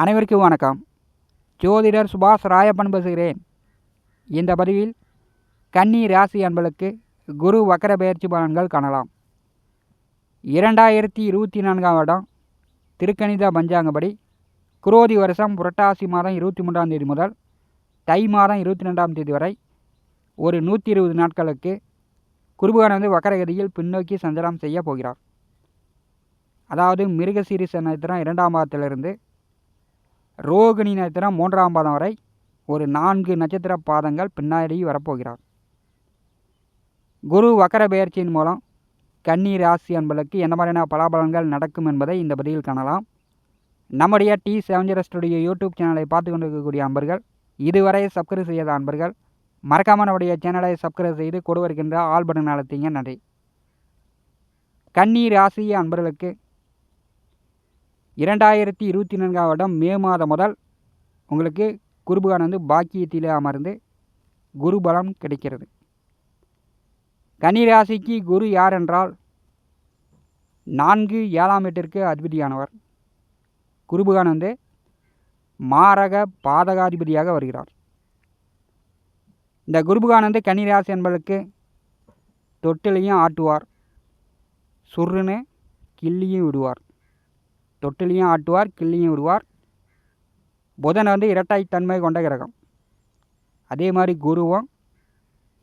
அனைவருக்கும் வணக்கம். ஜோதிடர் சுபாஷ் ராயப்பன் பேசுகிறேன். இந்த பதிவில் கன்னி ராசி அன்பளுக்கு குரு வக்கர பெயர்ச்சி பலன்கள் காணலாம். இரண்டாயிரத்தி இருபத்தி நான்காம் வருடம் திருக்கணித பஞ்சாங்கப்படி குரோதி வருஷம் புரட்டாசி மாதம் இருபத்தி மூன்றாம் தேதி முதல் தை மாதம் இருபத்தி ரெண்டாம் தேதி வரை ஒரு நூற்றி இருபது நாட்களுக்கு குருபகானந்து வந்து வக்கரகதியில் பின்னோக்கி சஞ்சலம் செய்ய போகிறார். அதாவது மிருகசீரிச நட்சத்திரம் இரண்டாம் மாதத்திலிருந்து ரோகிணி நட்சத்திரம் மூன்றாம் பாதம் வரை ஒரு நான்கு நட்சத்திர பாதங்கள் பின்னாடி வரப்போகிறார். குரு வக்கர பெயர்ச்சியின் மூலம் கன்னி ராசி அன்பளுக்கு எந்த மாதிரியான பலாபலன்கள் நடக்கும் என்பதை இந்த பதிவில் காணலாம். நம்முடைய டி செவஞ்சர ஸ்டுடியோ யூடியூப் சேனலை பார்த்து கொண்டிருக்கக்கூடிய அன்பர்கள் இதுவரை சப்ஸ்கிரைப் செய்யாத அன்பர்கள் மறக்காமல் நம்முடைய சேனலை சப்ஸ்கிரைப் செய்து கொடு வருகின்ற ஆல் பட்டன் அழுத்திங்க. நன்றி. கன்னி ராசி அன்பர்களுக்கு இரண்டாயிரத்தி இருபத்தி நான்காம் வருடம் மே மாதம் முதல் உங்களுக்கு குருபகான் வந்து பாக்கியத்தில் அமர்ந்து குரு பலம் கிடைக்கிறது. கன்னிராசிக்கு குரு யார் என்றால் நான்கு ஏழாம் எட்டிற்கு அதிபதியானவர். குருபகான் வந்து மாரக பாதகாதிபதியாக வருகிறார். இந்த குருபகான் வந்து கன்னிராசி என்பதற்கு தொட்டிலையும் ஆட்டுவார். சுருன்னு கிள்ளியும் விடுவார். தொட்டிலையும் ஆட்டுவார் கிள்ளியும் விடுவார் புதன் வந்து இரட்டைத்தன்மை கொண்ட கிரகம். அதே மாதிரி குருவும்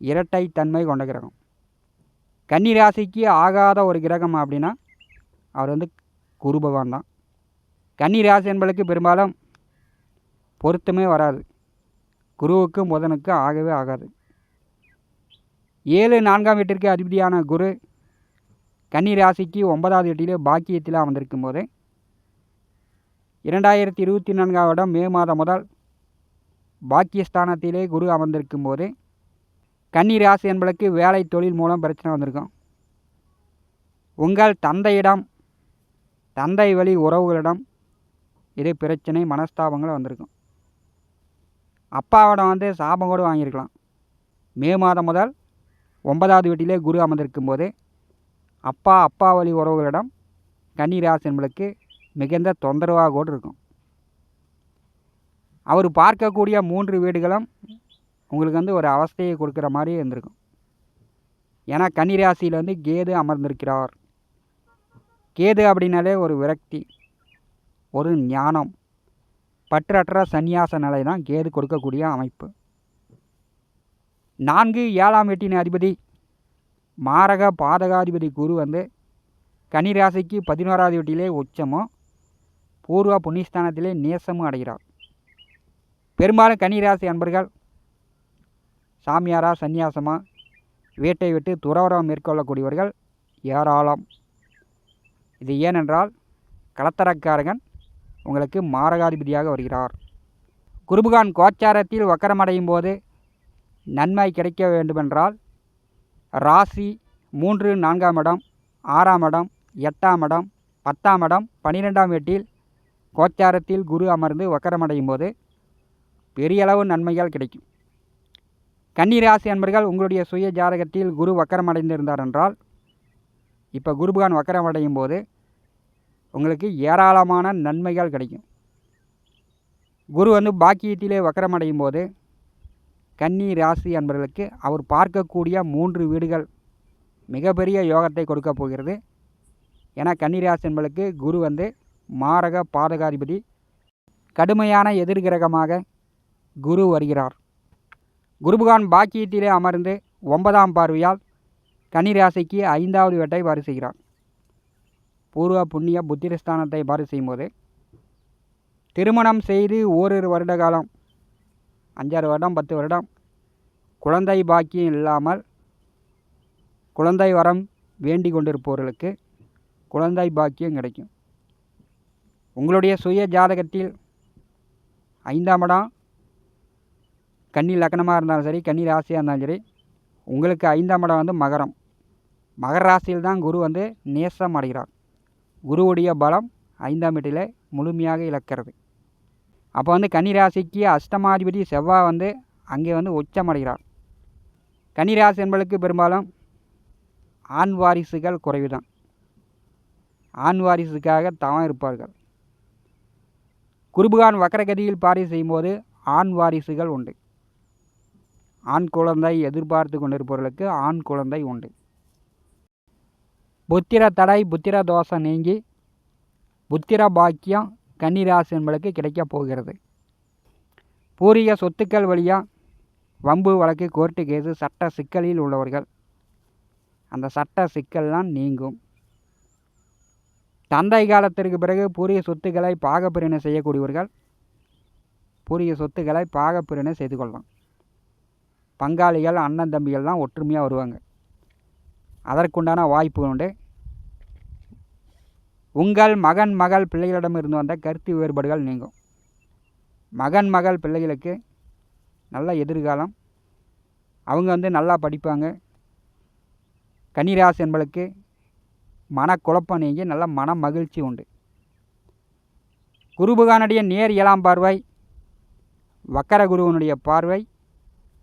இரட்டைத்தன்மை கொண்ட கிரகம். கன்னி ராசிக்கு ஆகாத ஒரு கிரகம் அப்படின்னா அவர் வந்து குரு பகவான் தான். கன்னி ராசி என்பதற்கு பெரும்பாலும் பொருத்தமே வராது. குருவுக்கும் புதனுக்கும் ஆகவே ஆகாது. ஏழு நான்காம் வீட்டிற்கு அதிபதியான குரு கன்னி ராசிக்கு ஒன்பதாவது வீட்டிலே பாக்கியத்தில் அமர்ந்திருக்கும் போது இரண்டாயிரத்தி இருபத்தி நான்காம் வருடம் மே மாதம் முதல் பாக்கியஸ்தானத்திலே குரு அமர்ந்திருக்கும் போது கன்னி ராசி என்பதற்கு வேலை தொழில் மூலம் பிரச்சனை வந்திருக்கும். உங்கள் தந்தையிடம் தந்தை வழி உறவுகளிடம் இது பிரச்சனை மனஸ்தாபங்கள் வந்திருக்கும். அப்பாவிடம் வந்து சாபம் கூட வாங்கியிருக்கலாம். மே மாதம் முதல் ஒன்பதாவது வீட்டிலே குரு அமர்ந்திருக்கும் போது அப்பா அப்பா வழி உறவுகளிடம் கன்னி ராசி என்பதற்கு மிகுந்த தொந்தரவாக கூட இருக்கும் அவர் பார்க்கக்கூடிய மூன்று வீடுகளும் உங்களுக்கு வந்து ஒரு அவஸ்தையை கொடுக்குற மாதிரி இருந்திருக்கும். ஏன்னா கன்னிராசியில் வந்து கேது அமர்ந்திருக்கிறார். கேது அப்படின்னாலே ஒரு விரக்தி ஒரு ஞானம். பற்றற்ற சந்நியாச நிலை தான் கேது கொடுக்கக்கூடிய அமைப்பு. நான்கு ஏழாம் வீட்டின் அதிபதி மாரக பாதகாதிபதி குரு வந்து கன்னிராசிக்கு பதினோராவது வீட்டிலே உச்சமும் பூர்வ புண்ணியஸ்தானத்திலே நேசமும் அடைகிறார் பெரும்பாலும் கன்னிராசி அன்பர்கள் சாமியாரா சந்நியாசமா வீட்டை விட்டு துறவரம் மேற்கொள்ளக்கூடியவர்கள் ஏராளம். இது ஏனென்றால் கலத்தரக்காரகன் உங்களுக்கு மாரகாதிபதியாக வருகிறார். குருபுகான் கோச்சாரத்தில் வக்கரமடையும் போது நன்மை கிடைக்க வேண்டுமென்றால் ராசி மூன்று நான்காம் இடம் ஆறாம் இடம் எட்டாம் இடம் பத்தாம் இடம் பன்னிரெண்டாம் வீட்டில் கோச்சாரத்தில் குரு அமர்ந்து வக்கரமடையும் போது பெரிய அளவு நன்மைகள் கிடைக்கும். கன்னிராசி அன்பர்கள் உங்களுடைய சுய ஜாதகத்தில் குரு வக்கரமடைந்திருந்தார் என்றால் இப்போ குருபகான் வக்கரமடையும் போது உங்களுக்கு ஏராளமான நன்மைகள் கிடைக்கும். குரு வந்து பாக்கியத்திலே வக்கரமடையும் போது கன்னி ராசி அன்பர்களுக்கு அவர் பார்க்கக்கூடிய மூன்று வீடுகள் மிகப்பெரிய யோகத்தை கொடுக்க போகிறது. ஏன்னா கன்னிராசி என்பதற்கு குரு வந்து மாரக பாதகாதிபதி கடுமையான எதிர்கிரகமாக குரு வருகிறார். குருபகான் பாக்கியத்திலே அமர்ந்து ஒன்பதாம் பார்வையால் கன்னிராசிக்கு ஐந்தாவது வெட்டை பாரு செய்கிறார். பூர்வ புண்ணிய புத்திரஸ்தானத்தை பாரு செய்யும்போது திருமணம் செய்து ஓரிரு வருட காலம் அஞ்சாறு வருடம் பத்து வருடம் குழந்தை பாக்கியம் இல்லாமல் குழந்தை வரம் வேண்டி கொண்டிருப்பவர்களுக்கு குழந்தை பாக்கியம் கிடைக்கும். உங்களுடைய சுய ஜாதகத்தில் ஐந்தாம் இடம் கன்னி லக்னமாக இருந்தாலும் சரி கன்னி ராசியாக இருந்தாலும் சரி உங்களுக்கு ஐந்தாம் இடம் வந்து மகரம். மகர ராசியில் தான் குரு வந்து நேசம் அடைகிறார். குருவுடைய பலம் ஐந்தாம் வீட்டில் முழுமையாக இழக்கிறது. அப்போ வந்து கன்னிராசிக்கு அஷ்டமாதிபதி செவ்வாய் வந்து அங்கே வந்து உச்சமடைகிறார் கன்னிராசி என்பதற்கு பெரும்பாலும் ஆண் வாரிசுகள் குறைவு தான் ஆண் வாரிசுக்காக தவம் இருப்பார்கள். குருபுகான் வக்கரகதியில் பாரி செய்யும்போது ஆண் வாரிசுகள் உண்டு. ஆண் குழந்தை எதிர்பார்த்து கொண்டிருப்பவர்களுக்கு ஆண் குழந்தை உண்டு. புத்திர தடை புத்திர தோஷம் நீங்கி புத்திர பாக்கியம் கன்னிராசி என்பளுக்கு கிடைக்கப் போகிறது. பூரிய சொத்துக்கள் வழியாக வம்பு வழக்கு கோர்ட்டு கேஸு சட்ட சிக்கலில் உள்ளவர்கள். அந்த சட்ட சிக்கல்லாம் நீங்கும். தந்தை காலத்திற்கு பிறகு பூரிய சொத்துக்களை பாகப்பிரிவினை செய்யக்கூடியவர்கள் பூரிய சொத்துக்களை பாகப்பிரிவினை செய்து கொள்ளலாம். பங்காளிகள் அண்ணன் தம்பிகள்லாம் ஒற்றுமையாக வருவாங்க. அதற்குண்டான வாய்ப்பு உண்டு. உங்கள் மகன் மகள் பிள்ளைகளிடம் இருந்து வந்த கருத்து வேறுபாடுகள் நீங்கும். மகன் மகள் பிள்ளைகளுக்கு நல்ல எதிர்காலம். அவங்க வந்து நல்லா படிப்பாங்க. கன்னிராசி என்பளுக்கு மனக்குழப்பம் நீங்கி நல்ல மன மகிழ்ச்சி உண்டு. குருபகானுடைய நேர் ஏழாம் பார்வை வக்கர குருவனுடைய பார்வை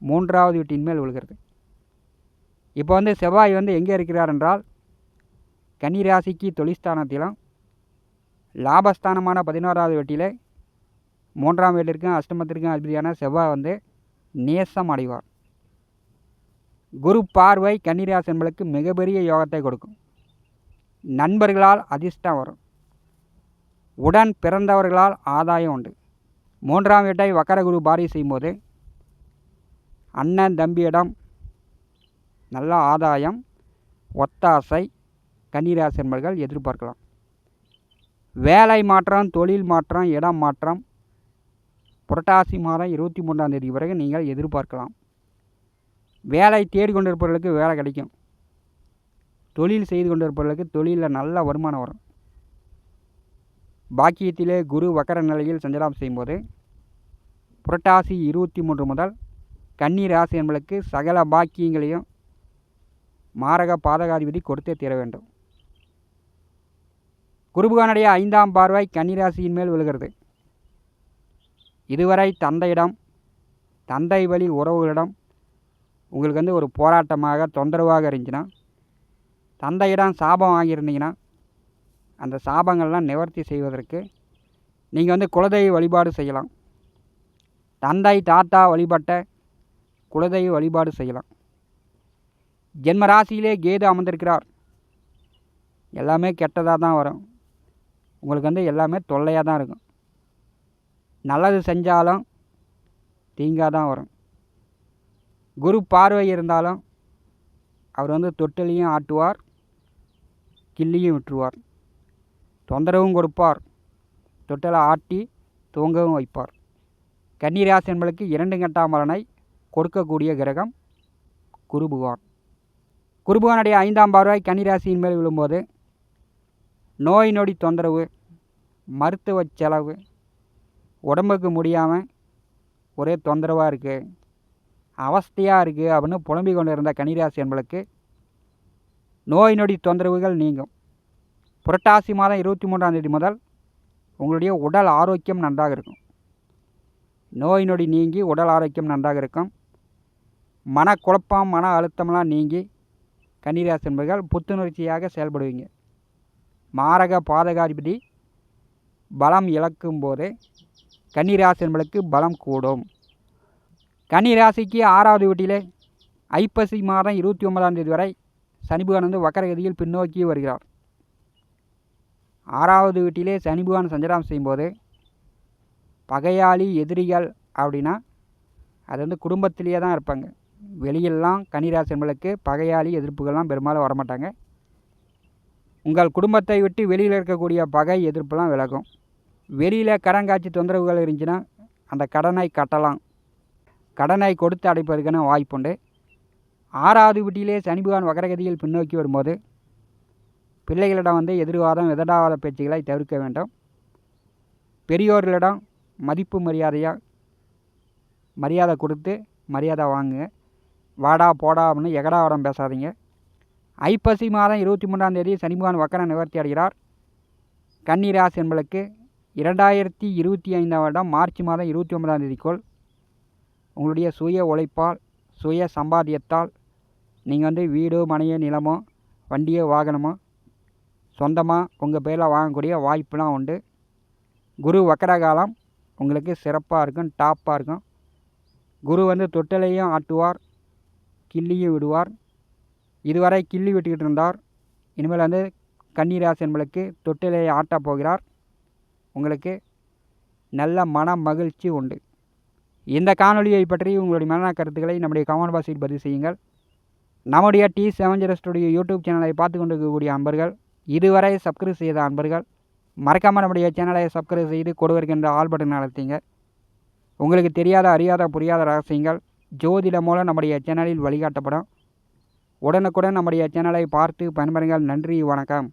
மூன்றாவது வீட்டின் மேல் விழுகிறது. இப்போ வந்து செவ்வாய் வந்து எங்கே இருக்கிறார் என்றால் கன்னிராசிக்கு தொழிற்ஸ்தானத்திலும் லாபஸ்தானமான பதினோராவது வெட்டியில் மூன்றாம் வீட்டிற்கும் அஷ்டமத்திற்கும் அதிபதியான செவ்வாய் வந்து நேசம் அடைவார். குரு பார்வை கன்னிராசி என்பளுக்கு மிகப்பெரிய யோகத்தை கொடுக்கும். நண்பர்களால் அதிர்ஷ்டம் வரும். உடன் பிறந்தவர்களால் ஆதாயம் உண்டு. மூன்றாம் வீட்டை வக்கரகுரு பாரி செய்யும்போது அண்ணன் தம்பியிடம் நல்ல ஆதாயம் ஒத்தாசை கன்னிராசி எதிர்பார்க்கலாம். வேலை மாற்றம் தொழில் மாற்றம் இடம் மாற்றம் புரட்டாசி மாதம் இருபத்தி மூன்றாம் தேதி வரைக்கும் நீங்கள் எதிர்பார்க்கலாம். வேலை தேடிக்கொண்டிருப்பவர்களுக்கு வேலை கிடைக்கும். தொழில் செய்து கொண்டிருப்பவர்களுக்கு தொழிலில் நல்ல வருமானம் வரும். பாக்கியத்திலே குரு வக்கர நிலையில் சஞ்சலம் செய்யும்போது புரட்டாசி இருபத்தி மூன்று முதல் கன்னி ராசி என்பதற்கு சகல பாக்கியங்களையும் மாரக பாதகாதிபதி கொடுத்தே தீர வேண்டும். குருபுகானுடைய ஐந்தாம் பார்வை கன்னிராசியின் மேல் விழுகிறது. இதுவரை தந்தையிடம் தந்தை வழி உறவுகளிடம் உங்களுக்கு வந்து ஒரு போராட்டமாக தொந்தரவாக இருந்துச்சுன்னா தந்தையிடம் சாபம் வாங்கியிருந்தீங்கன்னா அந்த சாபங்கள்லாம் நிவர்த்தி செய்வதற்கு நீங்கள் வந்து குலதெய்வ வழிபாடு செய்யலாம். தந்தை தாத்தா வழிபட்ட குலதெய்வ வழிபாடு செய்யலாம். ஜென்ம ராசியிலே கேது அமர்ந்திருக்கிறார். எல்லாமே கெட்டதாக தான் வரும். உங்களுக்கு வந்து எல்லாமே தொல்லையாக தான் இருக்கும். நல்லது செஞ்சாலும் தீங்காக தான் வரும். குரு பார்வை இருந்தாலும் அவர் வந்து தொட்டிலையும் ஆட்டுவார். கிள்ளியும் விட்டுருவார். தொந்தரவும் கொடுப்பார். தொட்டலை ஆட்டி தூங்கவும் வைப்பார். கன்னிராசி என்பளுக்கு இரண்டு கட்டாம் பலனை கொடுக்கக்கூடிய கிரகம் குரு பகவான் ஐந்தாம் பார்வை கன்னிராசியின் மேல் விழும்போது நோய் நொடி தொந்தரவு மருத்துவ செலவு உடம்புக்கு முடியாமல் ஒரே தொந்தரவாக இருக்குது அவஸ்தையாக இருக்குது அப்படின்னு புலம்பிக் கொண்டு இருந்த கன்னிராசி என்பளுக்கு நோய் நொடி தொந்தரவுகள் நீங்கும். புரட்டாசி மாதம் இருபத்தி மூன்றாம் தேதி முதல் உங்களுடைய உடல் ஆரோக்கியம் நன்றாக இருக்கும். நோய் நொடி நீங்கி உடல் ஆரோக்கியம் நன்றாக இருக்கும். மனக்குழப்பம் மன அழுத்தம்லாம் நீங்கி கன்னிராசி என்பர்கள் புத்துணர்ச்சியாக செயல்படுவீங்க. மாரக பாதகாதிபதி பலம் இழக்கும் போது கன்னிராசி என்பளுக்கு பலம் கூடும். கன்னிராசிக்கு ஆறாவது வீட்டிலே ஐப்பசி மாதம் இருபத்தி ஒன்பதாம் தேதி வரை சனி வந்து வக்கரகதியில் பின்னோக்கி வருகிறார். ஆறாவது வீட்டிலே சனி சஞ்சராம் சஞ்சலம் செய்யும்போது பகையாளி எதிரிகள் அப்படின்னா அது வந்து குடும்பத்திலேயே தான் இருப்பாங்க. வெளியெல்லாம் கன்னிராசி என்பளுக்கு பகையாளி எதிர்ப்புகள்லாம் பெரும்பாலும் வரமாட்டாங்க. உங்கள் குடும்பத்தை விட்டு வெளியில் இருக்கக்கூடிய பகை எதிர்ப்புலாம் விலகும். வெளியில் கடன் காட்சி தொந்தரவுகள் இருந்துச்சுன்னா அந்த கடனை கட்டலாம். கடனை கொடுத்து அடைப்பதற்கான வாய்ப்புண்டு. ஆறாவது வீட்டிலே சனி பகவான் வக்கரகதியில் பின்னோக்கி வரும்போது பிள்ளைகளிடம் வந்து எதிர்வாதம் எதிராவாத பேச்சுகளை தவிர்க்க வேண்டும். பெரியோர்களிடம் மதிப்பு மரியாதையாக மரியாதை கொடுத்து மரியாதை வாங்குங்க. வாடா போடா அப்படின்னு எகடாவடம் பேசாதீங்க. ஐப்பசி மாதம் இருபத்தி மூன்றாம் தேதி சனிபகவான் வக்கரம் வக்கர நிவர்த்தி அடைகிறார். கன்னிராசி என்பளுக்கு இரண்டாயிரத்தி இருபத்தி ஐந்தாம் வருடம் மார்ச் மாதம் இருபத்தி ஒன்பதாம் தேதிக்குள் உங்களுடைய சுய உழைப்பால் சுய சம்பாத்தியத்தால் நீங்கள் வந்து வீடோ மனையோ நிலமோ வண்டியோ வாகனமோ சொந்தமாக உங்கள் பேரில் வாங்கக்கூடிய வாய்ப்புலாம் உண்டு. குரு வக்கர காலம் உங்களுக்கு சிறப்பாக இருக்கும் டாப்பாக இருக்கும். குரு வந்து தொட்டிலையும் ஆட்டுவார் கிள்ளியும் விடுவார். இதுவரை கிள்ளி விட்டுக்கிட்டு இருந்தார். இனிமேல் வந்து கன்னிராசி என்பளுக்கு தொட்டிலையை ஆட்டப் போகிறார். உங்களுக்கு நல்ல மன மகிழ்ச்சி உண்டு. இந்த காணொலியை பற்றி உங்களுடைய மன கருத்துக்களை நம்முடைய கமெண்ட் பாக்ஸில் பதிவு செய்யுங்கள். நம்முடைய T seven zero studio YouTube சேனலை பார்த்து கொண்டு இருக்கக்கூடிய அன்பர்கள் இதுவரை சப்ஸ்கிரைப் செய்த அன்பர்கள் மறக்காமல் நம்முடைய சேனலை சப்ஸ்கிரைப் செய்து கொடுவருக்கின்ற ஆல் பட்டன் அழுத்திங்க. உங்களுக்கு தெரியாத அறியாத புரியாத ரகசியங்கள் ஜோதிடம் மூலம் நம்முடைய சேனலில் வழிகாட்டப்படும். உடனுக்குடன் நம்முடைய சேனலை பார்த்து பயன்பெறுங்கள். நன்றி வணக்கம்.